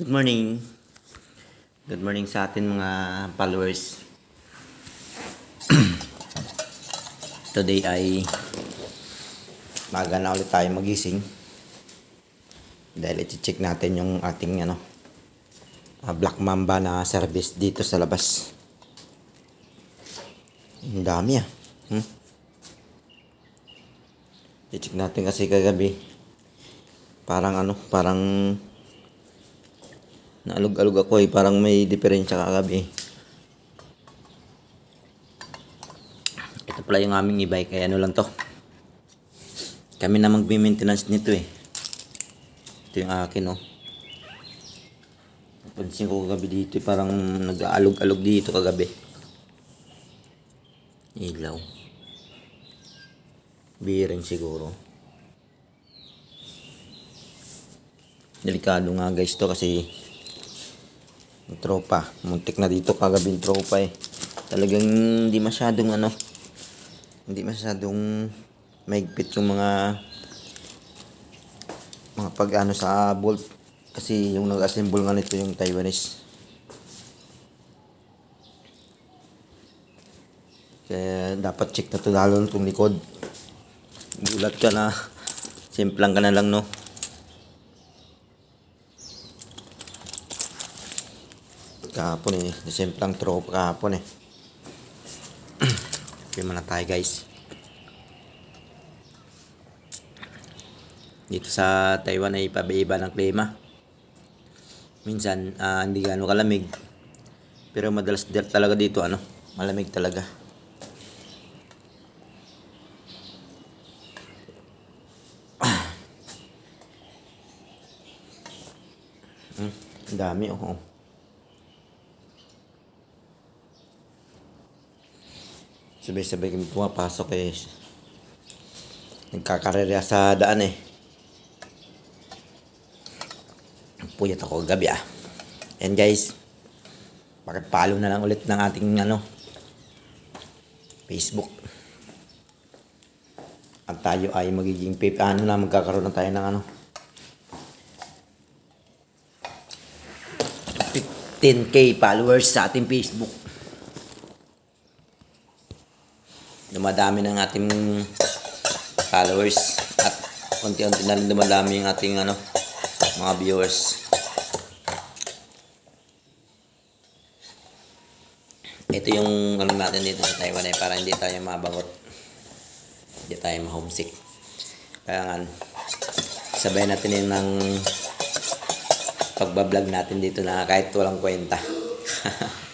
Good morning. Good morning sa atin mga followers. Today ay maga na ulit tayo magising. Dahil i-check natin yung ating ano ah, Black Mamba na service dito sa labas. Ang dami ah. Hmm? I-check natin kasi kagabi. Parang ano, parang Naalog-alog ako eh. Parang may diferensya kagabi. Ito pala yung aming e-bike. Kaya ano lang to. Kami na magme-maintenance nito eh. Ito yung akin oh. Napansin ko kagabi dito eh. Parang nag-aalog-alog dito kagabi. Ilaw. Biring siguro. Delikado nga guys to kasi tropa. Muntik na dito kagabing tropa eh. Talagang hindi masyadong ano, hindi masyadong maigpit yung mga mga pag ano sa bolt. Kasi yung nag-assemble nga nito yung Taiwanese. Kaya dapat check na to lalo itong likod. Gulat ka na. Simplang ka na lang no. Kahapon eh. Siyempre tropa kahapon eh. Film na tayo guys. Dito sa Taiwan ay pabaiba ng klima. Minsan ah, hindi gaano kalamig. Pero madalas talaga dito ano, malamig talaga. Hmm, ang dami oh. Sabay-sabay kami pumapasok eh. Nagkakarerya sa daan eh. Puyat ako gabi ah. And guys, pakipalo na lang ulit ng ating ano, Facebook. At tayo ay magiging pip, ano na, magkakaroon na tayo ng ano, 15k followers sa ating Facebook. Dumadami ng ating followers at konti-unti na rin dumadami yung ating ano, mga viewers. Ito yung ano natin dito sa Taiwan eh, para hindi tayo mabangot. Hindi tayo ma-homesick. Kaya nga, sabay natin yun ng pagbablog natin dito na kahit walang kwenta.